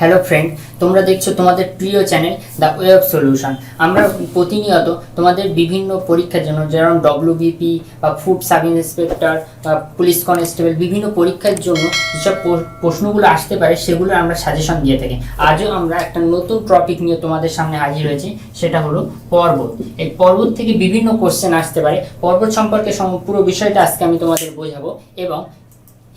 Hello friend তোমরা দেখছ তোমাদের প্রিয় চ্যানেল দ্য ওয়েব সলিউশন আমরা প্রতিনিয়ত তোমাদের বিভিন্ন পরীক্ষার জন্য যেমন ডব্লিউবিপি বা ফুড সাব ইন্সপেক্টর বা পুলিশ কনস্টেবল বিভিন্ন পরীক্ষার জন্য যেসব প্র- প্রশ্নগুলো আসতে পারে সেগুলো আমরা সাজেশন দিয়ে থাকি। আজও আমরা একটা নতুন টপিক নিয়ে তোমাদের সামনে হাজির হয়েছি, সেটা হলো পর্বত। এই পর্বত থেকে বিভিন্ন কোশ্চেন আসতে পারে। পর্বত সম্পর্কে সম- পুরো বিষয়টা আজকে আমি তোমাদের বোঝাবো এবং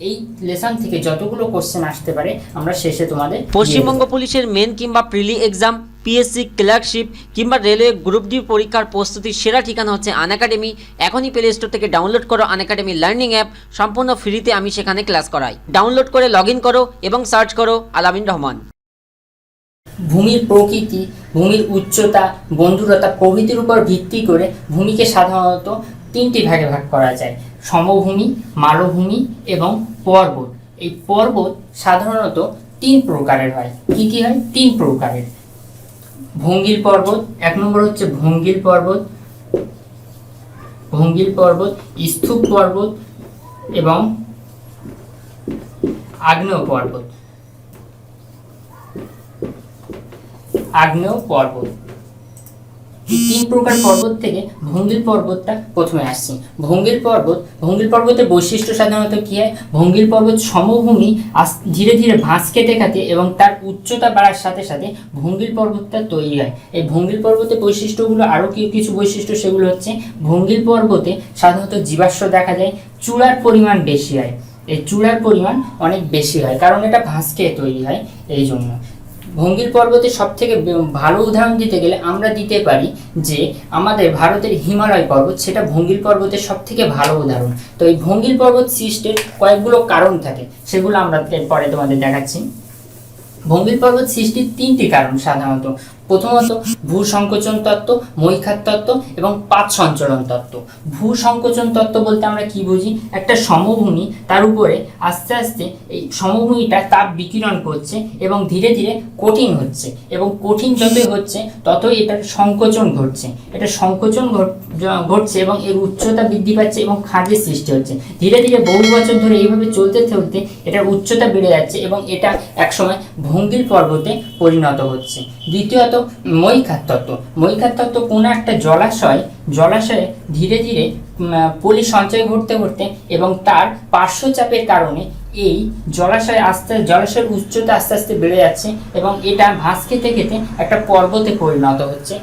এই লেসন থেকে যতগুলো কোশ্চেন আসতে পারে আমরা শেষে তোমাদের। পশ্চিমবঙ্গ পুলিশের মেন কিংবা প্রিলি এক্সাম পিএসসি ক্লার্কশিপ কিংবা রেলওয়ে গ্রুপ ডি পরীক্ষার প্রস্তুতির সেরা ঠিকানা হচ্ছে আনএকাডেমি এখনই প্লে স্টোর থেকে ডাউনলোড করো আনএকাডেমি লার্নিং অ্যাপ সম্পূর্ণ ফ্রিতে আমি সেখানে ক্লাস করাই। ডাউনলোড করে লগ ইন করো এবং সার্চ করো আলামিন রহমান। ভূমির প্রকৃতি ভূমির উচ্চতা বন্ধুরতা প্রভৃতির উপর ভিত্তি করে ভূমিকে সাধারণত তিনটি ভাগে ভাগ করা যায়। সমভূমি, মালভূমি এবং পর্বত। এই পর্বত সাধারণত তিন প্রকারের হয়। কি কি হয়? তিন প্রকারের। ভঙ্গিল পর্বত, এক নম্বর হচ্ছে ভঙ্গিল পর্বত ভঙ্গিল পর্বত স্তূপ পর্বত এবং আগ্নেয় পর্বত। আগ্নেয় পর্বত। এই তিন প্রকার পর্বত থেকে ভঙ্গিল পর্বতটা প্রথমে আসছি। ভঙ্গিল পর্বত, ভঙ্গিল পর্বতের বৈশিষ্ট্য সাধারণত কি হয়? ভঙ্গিল পর্বত সমভূমি আস- ধীরে ধীরে ভাঁজ কেটে কাটে এবং তার উচ্চতা বাড়ার সাথে সাথে ভঙ্গিল পর্বতটা তৈরি হয়। এই ভঙ্গিল পর্বতের বৈশিষ্ট্যগুলো আরও কিছু বৈশিষ্ট্য? সেগুলো হচ্ছে ভঙ্গিল পর্বতে সাধারণত জীবাশ্ম দেখা যায়, চূড়ার পরিমাণ বেশি হয়। এই চূড়ার পরিমাণ অনেক বেশি হয় কারণ এটা ভাঁজ খেয়ে তৈরি হয় এই জন্য। ভঙ্গিল পর্বতের সব থেকে ভালো উদাহরণ দিতে গেলে আমরা দিতে পারি যে আমাদের ভারতের হিমালয় পর্বত, সেটা ভঙ্গির পর্বতের সব থেকে ভালো উদাহরণ। তো এই ভঙ্গির পর্বত সৃষ্টির কয়েকগুলো কারণ থাকে, সেগুলো আমরা পরে তোমাদের দেখাচ্ছি। ভঙ্গির পর্বত সৃষ্টির তিনটি কারণ সাধারণত। প্রথমত ভূ সংকোচন তত্ত্ব, মৈখাত তত্ত্ব এবং পাত সঞ্চরণ তত্ত্ব। ভূ সংকোচন তত্ত্ব বলতে আমরা কি বুঝি? একটা সমভূমি, তার উপরে আস্তে আস্তে এই সমভূমিটা তাপ বিকিরণ করছে এবং ধীরে ধীরে কঠিন হচ্ছে এবং কঠিন যতই হচ্ছে, ততই এটার সংকোচন ঘটছে। এটা সংকোচন ঘট- ঘটছে এবং এর উচ্চতা বৃদ্ধি পাচ্ছে এবং খাদের সৃষ্টি হচ্ছে। ধীরে ধীরে বহু বছর ধরে এইভাবে চলতে চলতে এটার উচ্চতা বেড়ে যাচ্ছে এবং এটা একসময় ভঙ্গিল পর্বতে পরিণত হচ্ছে। দ্বিতীয়ত মৈখাত তত্ত্ব। মৈখাত তত্ত্ব কোনো একটা জলাশয়, জলাশয়ে ধীরে ধীরে পলি সঞ্চয় ঘটতে ঘটতে এবং তার পার্শ্বচাপের কারণে এই জলাশয় আস্তে, জলাশয়ের উচ্চতা আস্তে আস্তে বেড়ে যাচ্ছে এবং এটা ভাঁজ খেতে খেতে একটা পর্বতে পরিণত হচ্ছে।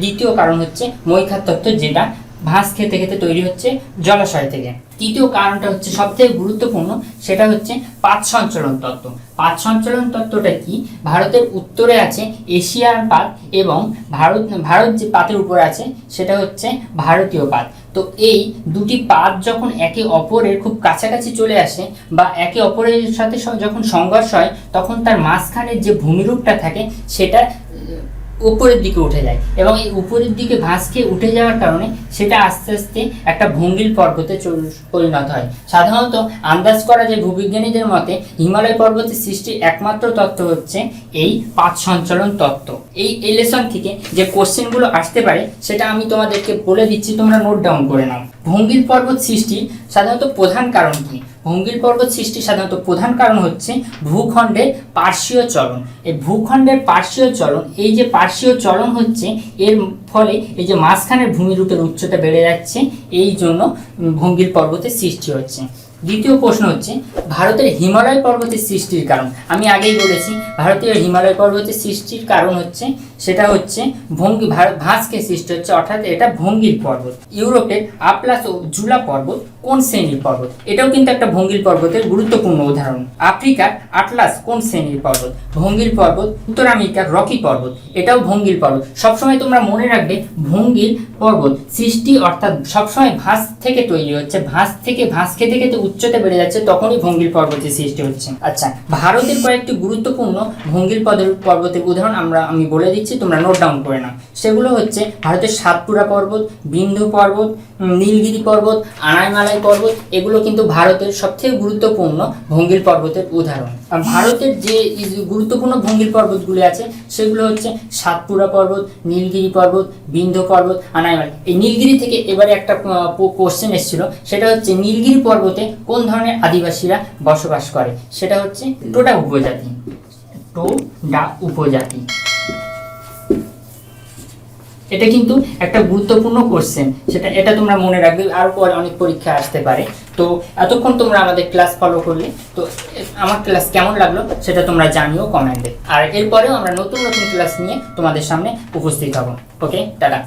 দ্বিতীয় কারণ হচ্ছে মৈখাত তত্ত্ব যেটা ভাঁজ খেতে খেতে তৈরি হচ্ছে জলাশয় থেকে। তৃতীয় কারণটা হচ্ছে সবথেকে গুরুত্বপূর্ণ, সেটা হচ্ছে পাঁচ সঞ্চলন তত্ত্ব। পাঁচ সঞ্চলন তত্ত্বটা কি? ভারতের উত্তরে আছে এশিয়ার পাত এবং ভারত ভারত যে পাতের উপরে আছে, সেটা হচ্ছে ভারতীয় পাত। তো এই দুটি পাত যখন একে অপরের খুব কাছাকাছি চলে আসে বা একে অপরের সাথে যখন সংঘর্ষ হয়, তখন তার মাঝখানের যে ভূমিরূপটা থাকে, সেটা উপরের দিকে উঠে যায় এবং এই উপরের দিকে ভাঁজ খেয়ে উঠে যাওয়ার কারণে সেটা আস্তে আস্তে একটা ভঙ্গিল পর্বতে পরিণত হয়। সাধারণত আন্দাজ করা যায় ভূবিজ্ঞানীদের মতে হিমালয় পর্বতের সৃষ্টির একমাত্র তত্ত্ব হচ্ছে এই পাঁচ সঞ্চালন তত্ত্ব। এই এলেশন থেকে যে কোশ্চেনগুলো আসতে পারে সেটা আমি তোমাদেরকে বলে দিচ্ছি, তোমরা নোট ডাউন করে নাও। ভঙ্গিল পর্বত সৃষ্টি সাধারণত প্রধান কারণ কি? ভঙ্গিল পর্বত সৃষ্টি সাধারণত প্রধান কারণ হচ্ছে ভূখণ্ডের পার্শ্বীয় চলন। এই ভূখণ্ডের পার্শ্বীয় চলন এই যে পার্শ্বীয় চলন হচ্ছে এর ফলে এই যে মাঝখানের ভূমিরূপের উচ্চতা বেড়ে যাচ্ছে এই জন্য উম, ভঙ্গিল পর্বতের সৃষ্টি হচ্ছে। দ্বিতীয় প্রশ্ন হচ্ছে ভারতের হিমালয় পর্বতের সৃষ্টির কারণ। আমি আগেই বলেছি ভারতীয় হিমালয় পর্বতের সৃষ্টির কারণ হচ্ছে সেটা হচ্ছে ভঙ্গি ভাঁজকে সৃষ্টি হচ্ছে অর্থাৎ এটা ভঙ্গির পর্বত। ইউরোপের আপলাস ও জুলা পর্বত কোন শ্রেণির পর্বত? এটাও কিন্তু একটা ভঙ্গিল পর্বতের গুরুত্বপূর্ণ উদাহরণ। আফ্রিকার আটলাস কোন শ্রেণির পর্বত? ভঙ্গিল পর্বত, উত্তর আমেরিকার রকি পর্বত। এটাও ভঙ্গিল পর্বত। সবসময় তোমরা মনে রাখবে, ভঙ্গিল পর্বত সৃষ্টি অর্থাৎ সবসময় ভাঁজ থেকে তৈরি হচ্ছে। ভাঁজ থেকে, ভাঁজ খেতে খেতে উচ্চতা বেড়ে যাচ্ছে, তখনই ভঙ্গিল পর্বতের সৃষ্টি হচ্ছে। আচ্ছা ভারতের কয়েকটি গুরুত্বপূর্ণ ভঙ্গিল পর্বতের উদাহরণ আমরা, আমি বলে দিচ্ছি, তোমরা নোট ডাউন করে নাও। সেগুলো হচ্ছে ভারতের সাতপুরা পর্বত বিন্ধু পর্বত নীলগিরি পর্বত আনাইমালাই পর্বত এগুলো কিন্তু ভারতের সবথেকে গুরুত্বপূর্ণ ভঙ্গিল পর্বতের উদাহরণ। আর ভারতের যে গুরুত্বপূর্ণ ভঙ্গিল পর্বতগুলি আছে, সেগুলো হচ্ছে সাতপুরা পর্বত, নীলগিরি পর্বত বিন্ধ পর্বত আনাইমালাই এই নীলগিরি থেকে এবারে একটা কোশ্চেন এসেছিল। সেটা হচ্ছে নীলগিরি পর্বতে কোন ধরনের আদিবাসীরা বসবাস করে? সেটা হচ্ছে টোটা উপজাতি। টো ডা উপজাতি। এটা কিন্তু একটা গুরুত্বপূর্ণ কোশ্চেন সেটা, এটা তোমরা মনে রাখবে, আর পরে অনেক পরীক্ষা আসতে পারে। তো এতক্ষণ তোমরা আমাদের ক্লাস ফলো করলে, তো আমার ক্লাস কেমন লাগল সেটা তোমরা জানিও কমেন্টে আর এরপরেও আমরা নতুন নতুন ক্লাস নিয়ে তোমাদের সামনে উপস্থিত হব। ওকে টাটা